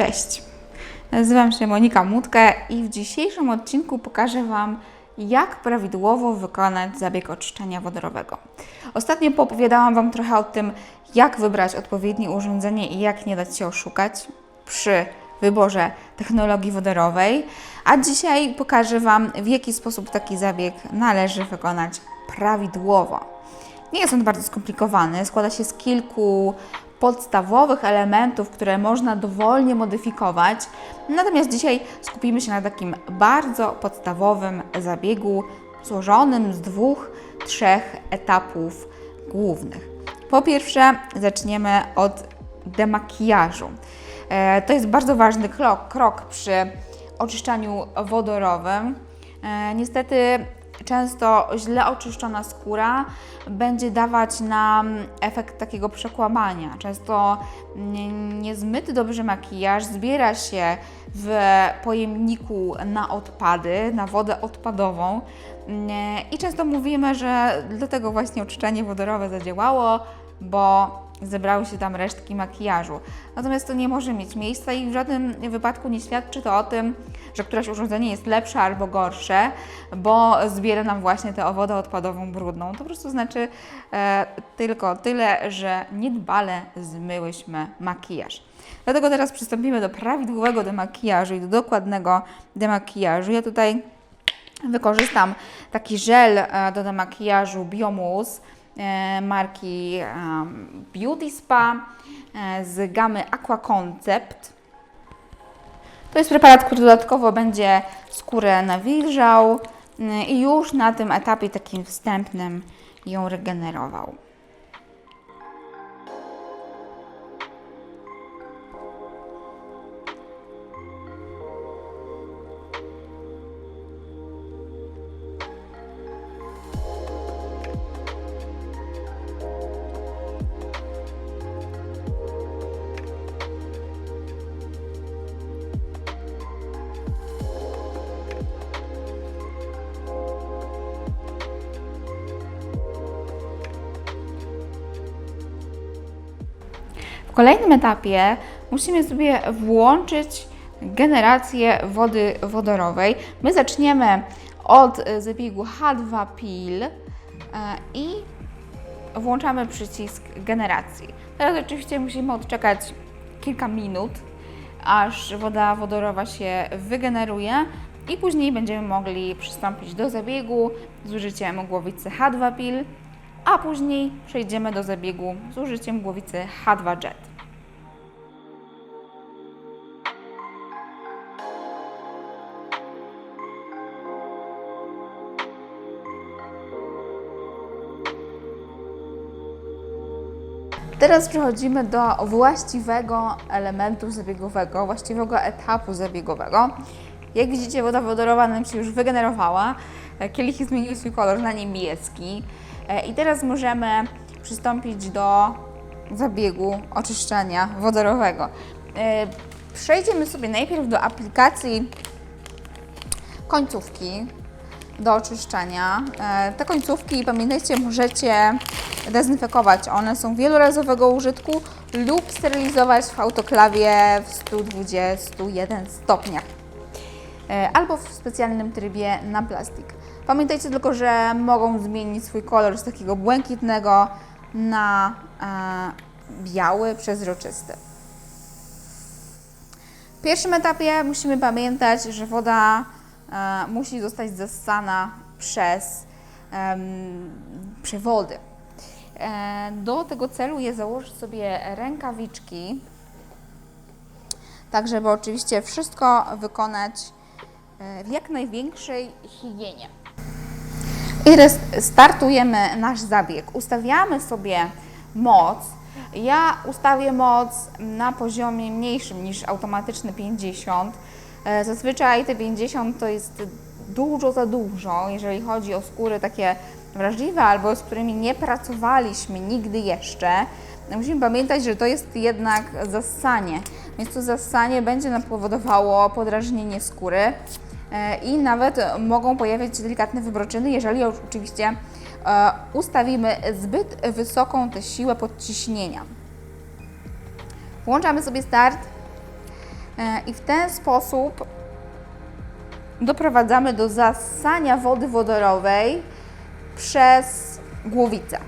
Cześć, nazywam się Monika Mutkę i w dzisiejszym odcinku pokażę Wam, jak prawidłowo wykonać zabieg oczyszczania wodorowego. Ostatnio poopowiadałam Wam trochę o tym, jak wybrać odpowiednie urządzenie i jak nie dać się oszukać przy wyborze technologii wodorowej, a dzisiaj pokażę Wam, w jaki sposób taki zabieg należy wykonać prawidłowo. Nie jest on bardzo skomplikowany, składa się z kilku podstawowych elementów, które można dowolnie modyfikować. Natomiast dzisiaj skupimy się na takim bardzo podstawowym zabiegu, złożonym z dwóch, trzech etapów głównych. Po pierwsze, zaczniemy od demakijażu. E, To jest bardzo ważny krok, krok przy oczyszczaniu wodorowym. E, Niestety często źle oczyszczona skóra będzie dawać nam efekt takiego przekłamania. Często nie- niezmyty dobrze makijaż zbiera się w pojemniku na odpady, na wodę odpadową i często mówimy, że dlatego właśnie oczyszczanie wodorowe zadziałało, bo zebrały się tam resztki makijażu. Natomiast to nie może mieć miejsca i w żadnym wypadku nie świadczy to o tym, że któreś urządzenie jest lepsze albo gorsze, bo zbiera nam właśnie tę wodę odpadową brudną. To po prostu znaczy e, tylko tyle, że niedbale zmyłyśmy makijaż. Dlatego teraz przystąpimy do prawidłowego demakijażu i do dokładnego demakijażu. Ja tutaj wykorzystam taki żel e, do demakijażu Biomus marki em, Beauty Spa e, z gamy Aqua Concept. To jest preparat, który dodatkowo będzie skórę nawilżał mm, i już na tym etapie takim wstępnym ją regenerował. Kolejnym etapie musimy sobie włączyć generację wody wodorowej. My zaczniemy od e, zabiegu H2 Pil e, i włączamy przycisk generacji. Teraz oczywiście musimy odczekać kilka minut, aż woda wodorowa się wygeneruje i później będziemy mogli przystąpić do zabiegu z użyciem głowicy H2 Pil, a później przejdziemy do zabiegu z użyciem głowicy H2 Teraz przechodzimy do właściwego elementu zabiegowego, właściwego etapu zabiegowego. Jak widzicie, woda wodorowa nam się już wygenerowała. E, Kielichy zmieniły swój kolor na niebieski. E, I teraz możemy przystąpić do zabiegu oczyszczania wodorowego. E, Przejdziemy sobie najpierw do aplikacji końcówki do oczyszczania. E, Te końcówki, pamiętajcie, możecie dezynfekować. One są wielorazowego użytku lub sterylizować w autoklawie w 121 stopniach E, albo w specjalnym trybie na plastik. Pamiętajcie tylko, że mogą zmienić swój kolor z takiego błękitnego na e, biały, przezroczysty. W pierwszym etapie musimy pamiętać, że woda musi zostać zassana przez przewody. E, do tego celu je założyć sobie rękawiczki, tak żeby oczywiście wszystko wykonać e, w jak największej higienie. I startujemy nasz zabieg. Ustawiamy sobie moc. Ja ustawię moc na poziomie mniejszym niż automatyczny 50. E, Zazwyczaj te 50 to jest dużo za dużo, jeżeli chodzi o skóry takie wrażliwe albo z którymi nie pracowaliśmy nigdy jeszcze. Musimy pamiętać, że to jest jednak zassanie, więc to zassanie będzie nam powodowało podrażnienie skóry e, i nawet mogą pojawiać się delikatne wybroczyny, jeżeli oczywiście e, ustawimy zbyt wysoką tę siłę podciśnienia. Włączamy sobie start. E, I w ten sposób doprowadzamy do zasania wody wodorowej przez głowicę.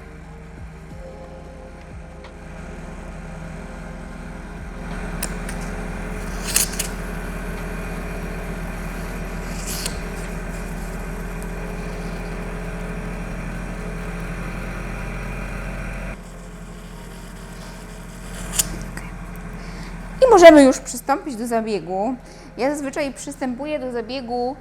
Możemy już przystąpić do zabiegu. Ja zazwyczaj przystępuję do zabiegu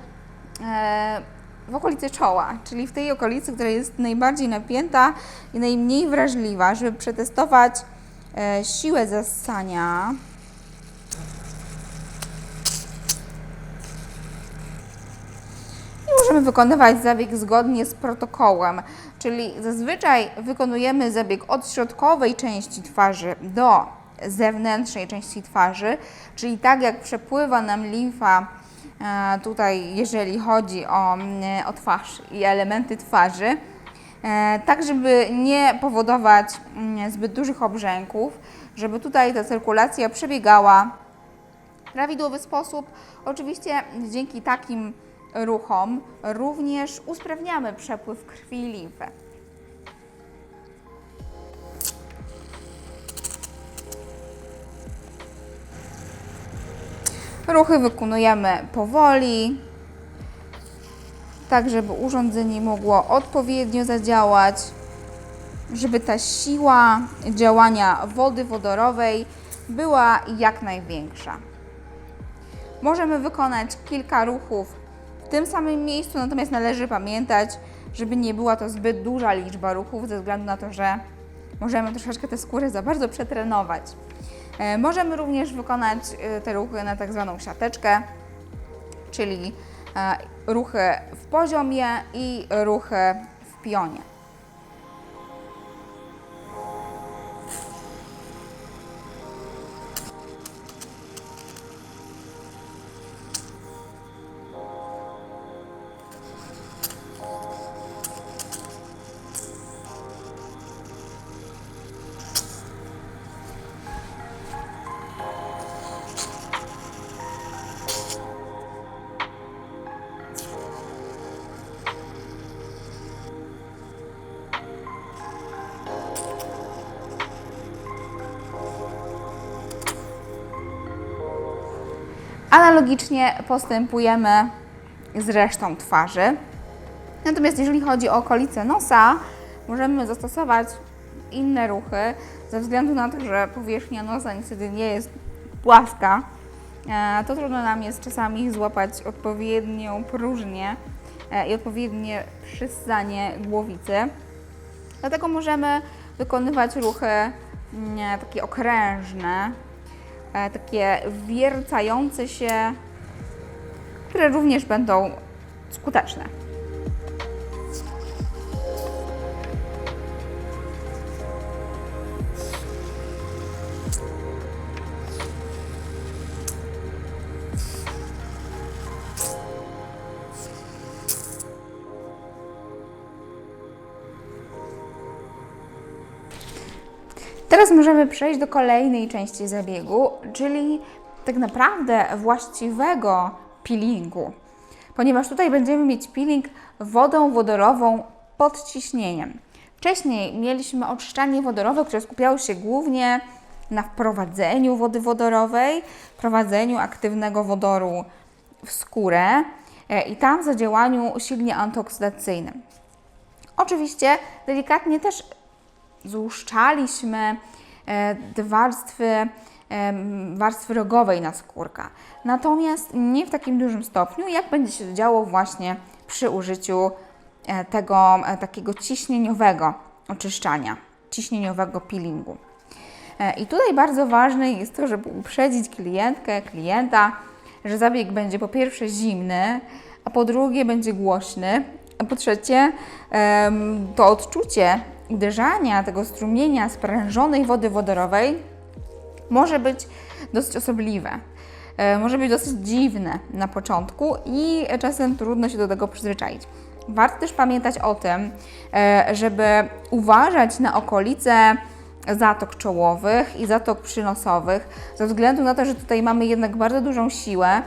e, w okolicy czoła, czyli w tej okolicy, która jest najbardziej napięta i najmniej wrażliwa, żeby przetestować e, siłę zassania. I możemy wykonywać zabieg zgodnie z protokołem, czyli zazwyczaj wykonujemy zabieg od środkowej części twarzy do zewnętrznej części twarzy, czyli tak jak przepływa nam limfa e, tutaj, jeżeli chodzi o, mm, o twarz i elementy twarzy, e, tak żeby nie powodować mm, zbyt dużych obrzęków, żeby tutaj ta cyrkulacja przebiegała w prawidłowy sposób. Oczywiście dzięki takim ruchom również usprawniamy przepływ krwi i limfy. Ruchy wykonujemy powoli, tak żeby urządzenie mogło odpowiednio zadziałać, żeby ta siła działania wody wodorowej była jak największa. Możemy wykonać kilka ruchów w tym samym miejscu, natomiast należy pamiętać, żeby nie była to zbyt duża liczba ruchów, ze względu na to, że możemy troszeczkę tę skórę za bardzo przetrenować. E, Możemy również wykonać e, te ruchy na tak zwaną siateczkę, czyli e, ruchy w poziomie i ruchy w pionie. Analogicznie postępujemy z resztą twarzy. Natomiast jeżeli chodzi o okolice nosa, możemy zastosować inne ruchy, ze względu na to, że powierzchnia nosa niestety nie jest płaska, e, to trudno nam jest czasami złapać odpowiednią próżnię e, i odpowiednie przyssanie głowicy. Dlatego możemy wykonywać ruchy mm, takie okrężne, e, takie wiercające się, które również będą skuteczne. Możemy przejść do kolejnej części zabiegu, czyli tak naprawdę właściwego peelingu, ponieważ tutaj będziemy mieć peeling wodą wodorową pod ciśnieniem. Wcześniej mieliśmy oczyszczanie wodorowe, które skupiało się głównie na wprowadzeniu wody wodorowej, wprowadzeniu aktywnego wodoru w skórę e, i tam zadziałaniu silnie antyoksydacyjnym. Oczywiście delikatnie też złuszczaliśmy warstwy, em, warstwy rogowej naskórka. Natomiast nie w takim dużym stopniu, jak będzie się działo właśnie przy użyciu e, tego e, takiego ciśnieniowego oczyszczania, ciśnieniowego peelingu. E, I tutaj bardzo ważne jest to, żeby uprzedzić klientkę, klienta, że zabieg będzie po pierwsze zimny, a po drugie będzie głośny, a po trzecie to odczucie uderzania tego strumienia sprężonej wody wodorowej może być dosyć osobliwe. E, Może być dosyć dziwne na początku i czasem trudno się do tego przyzwyczaić. Warto też pamiętać o tym, e, żeby uważać na okolice zatok czołowych i zatok przynosowych, ze względu na to, że tutaj mamy jednak bardzo dużą siłę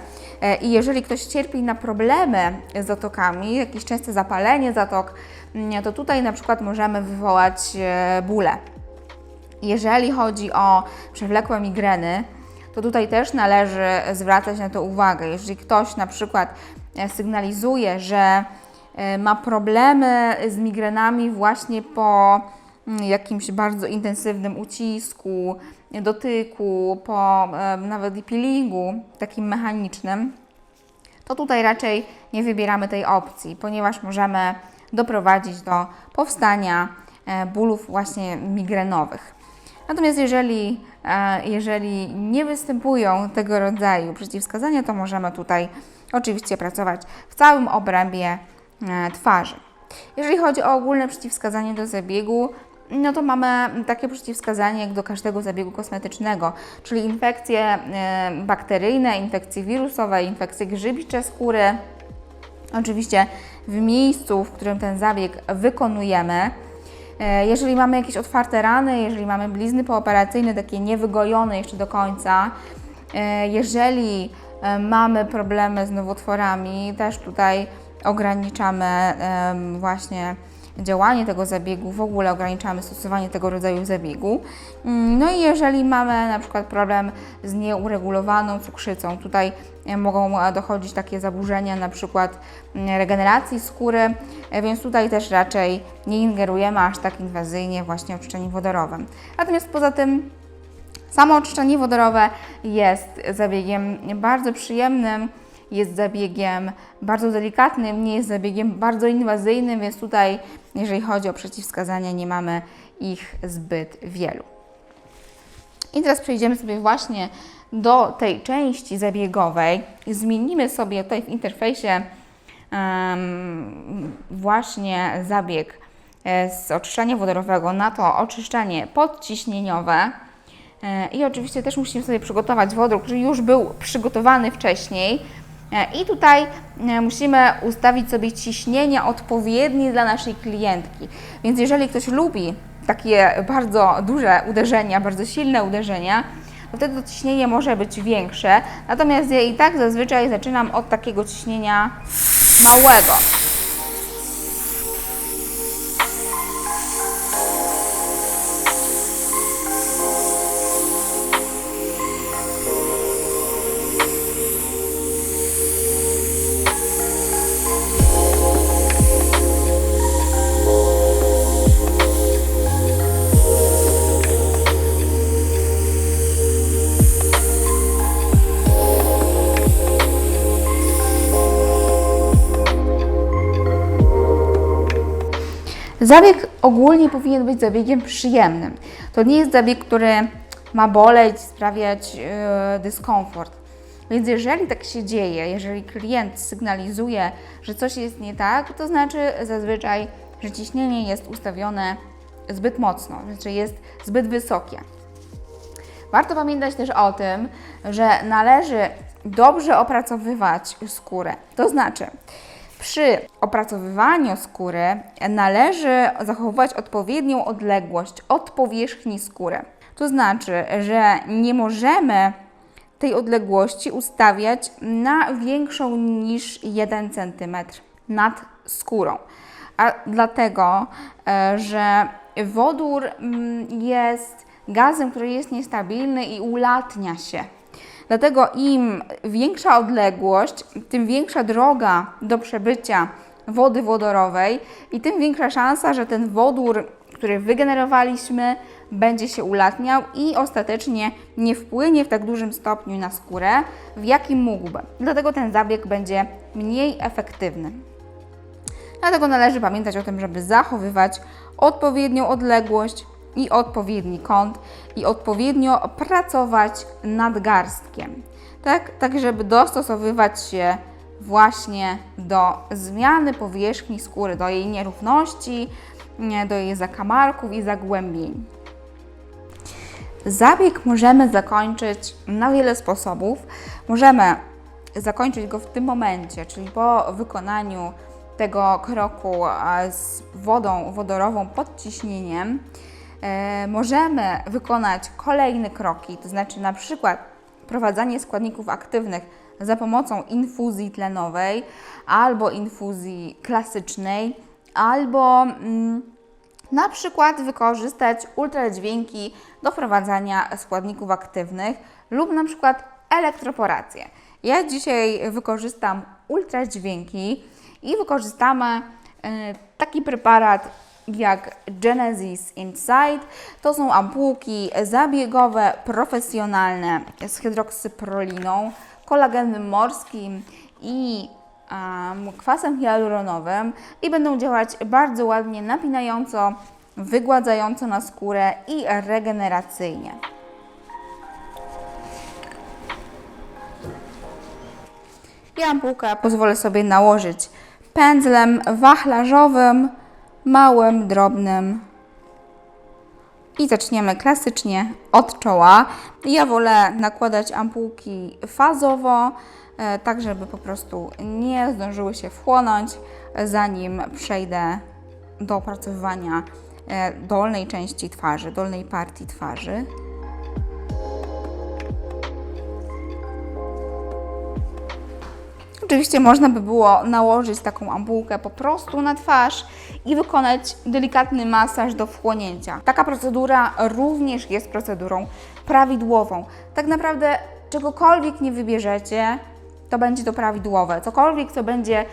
i jeżeli ktoś cierpi na problemy z zatokami, jakieś częste zapalenie zatok, mm, to tutaj na przykład możemy wywołać e, bóle. Jeżeli chodzi o przewlekłe migreny, to tutaj też należy zwracać na to uwagę. Jeżeli ktoś na przykład e, sygnalizuje, że e, ma problemy z migrenami właśnie po mm, jakimś bardzo intensywnym ucisku, dotyku, po nawet peelingu takim mechanicznym, to tutaj raczej nie wybieramy tej opcji, ponieważ możemy doprowadzić do powstania e, bólów właśnie migrenowych. Natomiast jeżeli, e, jeżeli nie występują tego rodzaju przeciwwskazania, to możemy tutaj oczywiście pracować w całym obrębie e, twarzy. Jeżeli chodzi o ogólne przeciwwskazanie do zabiegu, no to mamy takie przeciwwskazanie jak do każdego zabiegu kosmetycznego, czyli infekcje e, bakteryjne, infekcje wirusowe, infekcje grzybicze skóry. Oczywiście w miejscu, w którym ten zabieg wykonujemy, E, Jeżeli mamy jakieś otwarte rany, jeżeli mamy blizny pooperacyjne, takie niewygojone jeszcze do końca, e, jeżeli mamy problemy z nowotworami, też tutaj ograniczamy właśnie działanie tego zabiegu, w ogóle ograniczamy stosowanie tego rodzaju zabiegu. Mm, No i jeżeli mamy na przykład problem z nieuregulowaną cukrzycą, tutaj e, mogą e, dochodzić takie zaburzenia na przykład mm, regeneracji skóry, e, więc tutaj też raczej nie ingerujemy aż tak inwazyjnie właśnie oczyszczeniem wodorowym. Natomiast poza tym Samo oczyszczenie wodorowe jest zabiegiem bardzo przyjemnym, jest zabiegiem bardzo delikatnym, nie jest zabiegiem bardzo inwazyjnym, więc tutaj, jeżeli chodzi o przeciwwskazania, nie mamy ich zbyt wielu. I teraz przejdziemy sobie właśnie do tej części zabiegowej. Zmienimy sobie tutaj w interfejsie em, właśnie zabieg e, z oczyszczania wodorowego na to oczyszczanie podciśnieniowe. E, I oczywiście też musimy sobie przygotować wodór, który już był przygotowany wcześniej. E, I tutaj e, musimy ustawić sobie ciśnienia odpowiednie dla naszej klientki. Więc jeżeli ktoś lubi takie bardzo duże uderzenia, bardzo silne uderzenia, to wtedy to ciśnienie może być większe. Natomiast ja i tak zazwyczaj zaczynam od takiego ciśnienia małego. Zabieg ogólnie powinien być zabiegiem przyjemnym. To nie jest zabieg, który ma boleć, sprawiać e, dyskomfort. Więc jeżeli tak się dzieje, jeżeli klient sygnalizuje, że coś jest nie tak, to znaczy zazwyczaj, że ciśnienie jest ustawione zbyt mocno, znaczy jest zbyt wysokie. Warto pamiętać też o tym, że należy dobrze opracowywać skórę. To znaczy, przy opracowywaniu skóry należy zachowywać odpowiednią odległość od powierzchni skóry. To znaczy, że nie możemy tej odległości ustawiać na większą niż 1 cm nad skórą. A dlatego, e, że wodór mm, jest gazem, który jest niestabilny i ulatnia się. Dlatego im większa odległość, tym większa droga do przebycia wody wodorowej i tym większa szansa, że ten wodór, który wygenerowaliśmy, będzie się ulatniał i ostatecznie nie wpłynie w tak dużym stopniu na skórę, w jakim mógłby. Dlatego ten zabieg będzie mniej efektywny. Dlatego należy pamiętać o tym, żeby zachowywać odpowiednią odległość i odpowiedni kąt i odpowiednio pracować nad garstkiem. Tak, tak żeby dostosowywać się właśnie do zmiany powierzchni skóry, do jej nierówności, nie, do jej zakamarków i zagłębień. Zabieg możemy zakończyć na wiele sposobów. Możemy zakończyć go w tym momencie, czyli po wykonaniu tego kroku z wodą wodorową pod ciśnieniem. E, możemy wykonać kolejne kroki, to znaczy na przykład wprowadzanie składników aktywnych za pomocą infuzji tlenowej albo infuzji klasycznej, albo mm, na przykład wykorzystać ultradźwięki do wprowadzania składników aktywnych lub na przykład elektroporację. Ja dzisiaj wykorzystam ultradźwięki i wykorzystamy e, taki preparat jak Genesis Insight. To są ampułki zabiegowe, profesjonalne z hydroksyproliną, kolagenem morskim i um, kwasem hialuronowym i będą działać bardzo ładnie napinająco, wygładzająco na skórę i regeneracyjnie. I ampułkę pozwolę sobie nałożyć pędzlem wachlarzowym, małym, drobnym. I zaczniemy klasycznie od czoła. Ja wolę nakładać ampułki fazowo, e, tak żeby po prostu nie zdążyły się wchłonąć, zanim przejdę do opracowywania e, dolnej części twarzy, dolnej partii twarzy. Oczywiście można by było nałożyć taką ampułkę po prostu na twarz i wykonać delikatny masaż do wchłonięcia. Taka procedura również jest procedurą prawidłową. Tak naprawdę czegokolwiek nie wybierzecie, to będzie to prawidłowe. Cokolwiek, co będzie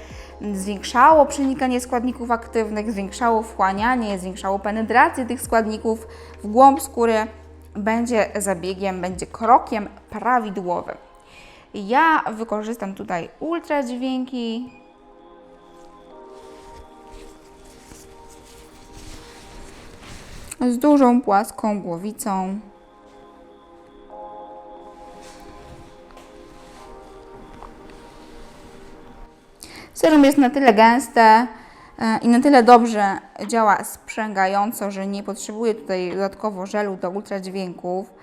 zwiększało przenikanie składników aktywnych, zwiększało wchłanianie, zwiększało penetrację tych składników w głąb skóry, będzie zabiegiem, będzie krokiem prawidłowym. Ja wykorzystam tutaj ultradźwięki. Z dużą płaską głowicą. Serum jest na tyle gęste e, i na tyle dobrze działa sprzęgająco, że nie potrzebuję tutaj dodatkowo żelu do ultradźwięków.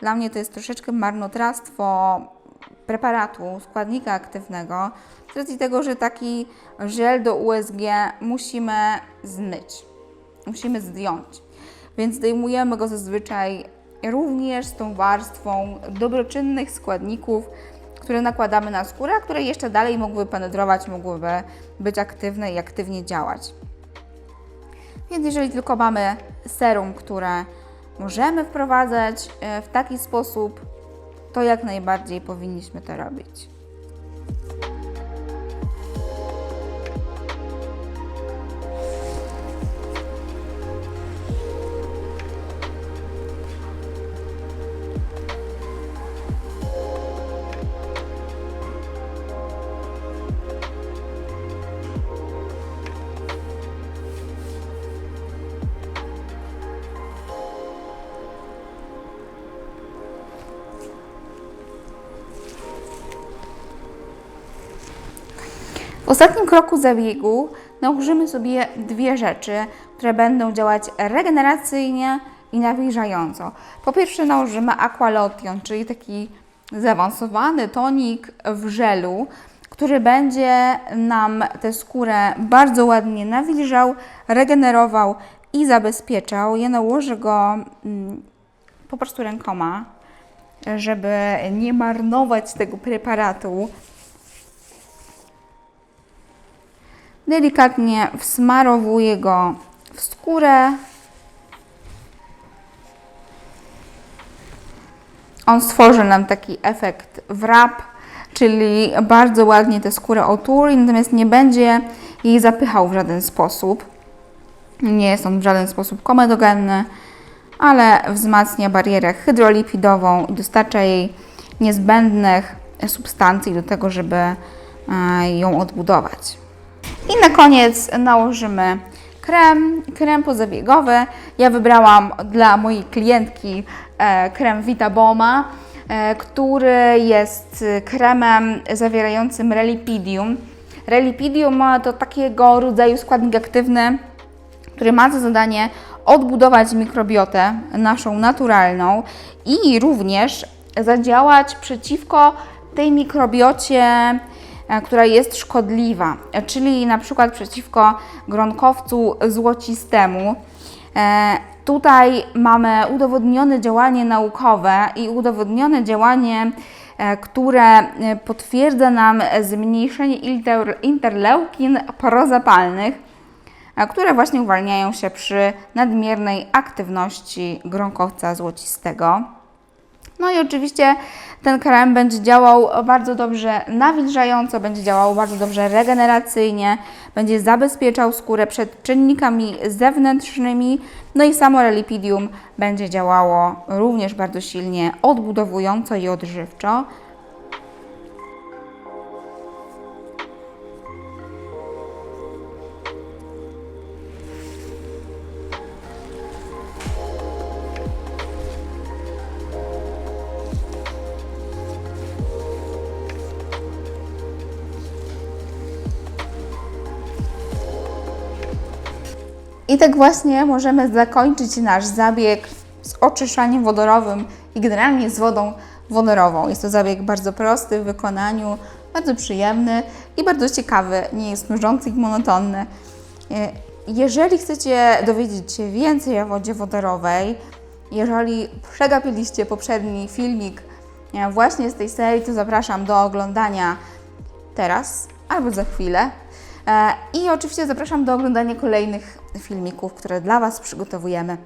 Dla mnie to jest troszeczkę marnotrawstwo preparatu, składnika aktywnego, z racji tego, że taki żel do USG musimy zmyć, musimy zdjąć. Więc zdejmujemy go zazwyczaj również z tą warstwą dobroczynnych składników, które nakładamy na skórę, a które jeszcze dalej mogłyby penetrować, mogłyby być aktywne i aktywnie działać. Więc jeżeli tylko mamy serum, które możemy wprowadzać e, w taki sposób, to jak najbardziej powinniśmy to robić. Ostatnim kroku zabiegu nałożymy sobie dwie rzeczy, które będą działać regeneracyjnie i nawilżająco. Po pierwsze nałożymy Aqualotion, czyli taki zaawansowany tonik w żelu, który będzie nam tę skórę bardzo ładnie nawilżał, regenerował i zabezpieczał. Ja nałożę go mm, po prostu rękoma, żeby nie marnować tego preparatu. Delikatnie wsmarowuję go w skórę. On stworzy nam taki efekt wrap, czyli bardzo ładnie tę skórę otuli, natomiast nie będzie jej zapychał w żaden sposób. Nie jest on w żaden sposób komedogenny, ale wzmacnia barierę hydrolipidową i dostarcza jej niezbędnych substancji do tego, żeby e, ją odbudować. I na koniec nałożymy krem, krem pozabiegowy. Ja wybrałam dla mojej klientki e, krem Vitaboma, e, który jest kremem zawierającym relipidium. Relipidium to takiego rodzaju składnik aktywny, który ma za zadanie odbudować mikrobiotę naszą naturalną i również zadziałać przeciwko tej mikrobiocie, która jest szkodliwa, e, czyli na przykład przeciwko gronkowcu złocistemu. E, Tutaj mamy udowodnione działanie naukowe i udowodnione działanie, e, które e, potwierdza nam zmniejszenie inter, interleukin prozapalnych, e, które właśnie uwalniają się przy nadmiernej aktywności gronkowca złocistego. No i oczywiście ten krem będzie działał bardzo dobrze nawilżająco, będzie działał bardzo dobrze regeneracyjnie, będzie zabezpieczał skórę przed czynnikami zewnętrznymi, no i samo relipidium będzie działało również bardzo silnie odbudowująco i odżywczo. Tak właśnie możemy zakończyć nasz zabieg z oczyszczaniem wodorowym i generalnie z wodą wodorową. Jest to zabieg bardzo prosty w wykonaniu, bardzo przyjemny i bardzo ciekawy, nie jest nużący i monotonny. E, Jeżeli chcecie dowiedzieć się więcej o wodzie wodorowej, jeżeli przegapiliście poprzedni filmik e, właśnie z tej serii, to zapraszam do oglądania teraz albo za chwilę. E, I oczywiście zapraszam do oglądania kolejnych filmików, które dla Was przygotowujemy.